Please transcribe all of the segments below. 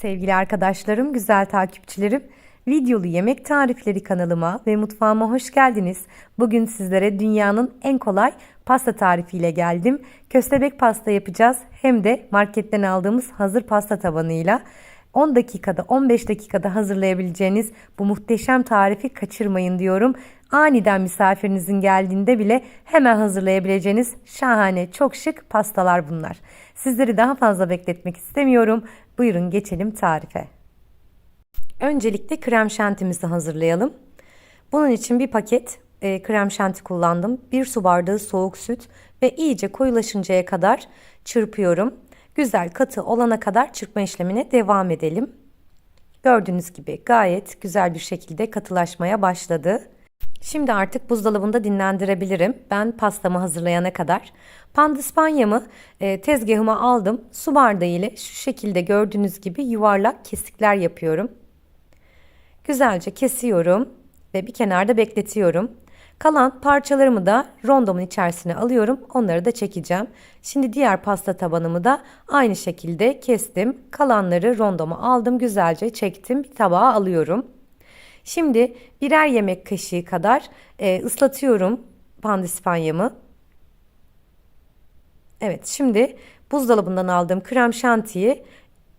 Sevgili arkadaşlarım, güzel takipçilerim, videolu yemek tarifleri kanalıma ve mutfağıma hoş geldiniz. Bugün sizlere dünyanın en kolay pasta tarifiyle geldim. Köstebek pasta yapacağız hem de marketten aldığımız hazır pasta tabanıyla. 10 dakikada 15 dakikada hazırlayabileceğiniz bu muhteşem tarifi kaçırmayın diyorum. Aniden misafirinizin geldiğinde bile hemen hazırlayabileceğiniz şahane çok şık pastalar bunlar. Sizleri daha fazla bekletmek istemiyorum. Buyurun geçelim tarife. Öncelikle krem şantimizi hazırlayalım. Bunun için bir paket e, krem şanti kullandım. Bir su bardağı soğuk süt ve iyice koyulaşıncaya kadar çırpıyorum. Güzel katı olana kadar çırpma işlemine devam edelim. Gördüğünüz gibi gayet güzel bir şekilde katılaşmaya başladı. Şimdi artık buzdolabında dinlendirebilirim. Ben pastamı hazırlayana kadar. Pandispanyamı e, tezgahıma aldım. Su bardağı ile şu şekilde gördüğünüz gibi yuvarlak kesikler yapıyorum. Güzelce kesiyorum ve bir kenarda bekletiyorum. Kalan parçalarımı da rondomun içerisine alıyorum. Onları da çekeceğim. Şimdi diğer pasta tabanımı da aynı şekilde kestim. Kalanları rondoma aldım. Güzelce çektim. Bir tabağa alıyorum. Şimdi birer yemek kaşığı kadar e, ıslatıyorum pandispanyamı. Evet şimdi buzdolabından aldığım krem şantiyi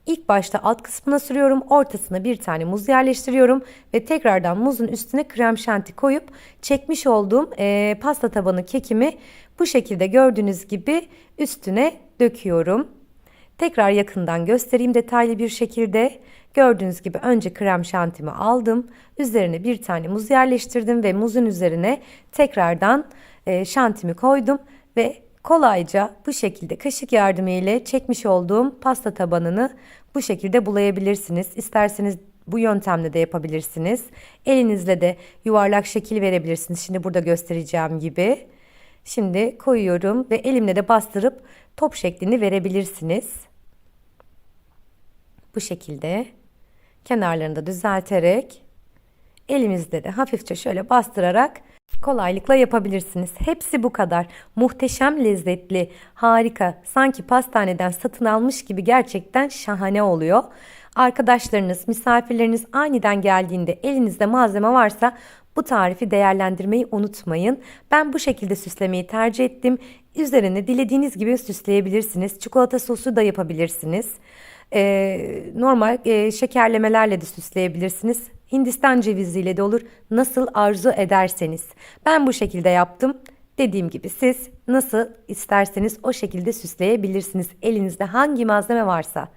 ilk başta alt kısmına sürüyorum. Ortasına bir tane muz yerleştiriyorum. Ve tekrardan muzun üstüne krem şanti koyup çekmiş olduğum e, pasta tabanı kekimi bu şekilde gördüğünüz gibi üstüne döküyorum. Tekrar yakından göstereyim detaylı bir şekilde. Gördüğünüz gibi önce krem şantimi aldım. Üzerine bir tane muz yerleştirdim ve muzun üzerine tekrardan e, şantimi koydum ve kolayca bu şekilde kaşık yardımıyla çekmiş olduğum pasta tabanını bu şekilde bulayabilirsiniz. İsterseniz bu yöntemle de yapabilirsiniz. Elinizle de yuvarlak şekil verebilirsiniz. Şimdi burada göstereceğim gibi. Şimdi koyuyorum ve elimle de bastırıp top şeklini verebilirsiniz. Bu şekilde kenarlarını da düzelterek elimizde de hafifçe şöyle bastırarak kolaylıkla yapabilirsiniz. Hepsi bu kadar. Muhteşem lezzetli, harika. Sanki pastaneden satın almış gibi gerçekten şahane oluyor. Arkadaşlarınız, misafirleriniz aniden geldiğinde elinizde malzeme varsa bu tarifi değerlendirmeyi unutmayın. Ben bu şekilde süslemeyi tercih ettim. Üzerine dilediğiniz gibi süsleyebilirsiniz. Çikolata sosu da yapabilirsiniz. Ee, normal e, şekerlemelerle de süsleyebilirsiniz. Hindistan ceviziyle de olur. Nasıl arzu ederseniz. Ben bu şekilde yaptım. Dediğim gibi siz nasıl isterseniz o şekilde süsleyebilirsiniz. Elinizde hangi malzeme varsa.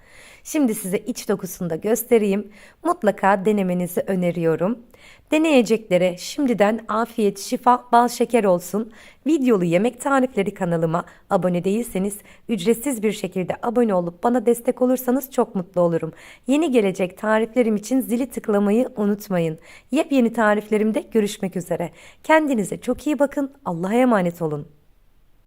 Şimdi size iç dokusunu da göstereyim. Mutlaka denemenizi öneriyorum. Deneyeceklere şimdiden afiyet, şifa, bal şeker olsun. Videolu yemek tarifleri kanalıma abone değilseniz ücretsiz bir şekilde abone olup bana destek olursanız çok mutlu olurum. Yeni gelecek tariflerim için zili tıklamayı unutmayın. Yepyeni tariflerimde görüşmek üzere. Kendinize çok iyi bakın. Allah'a emanet olun.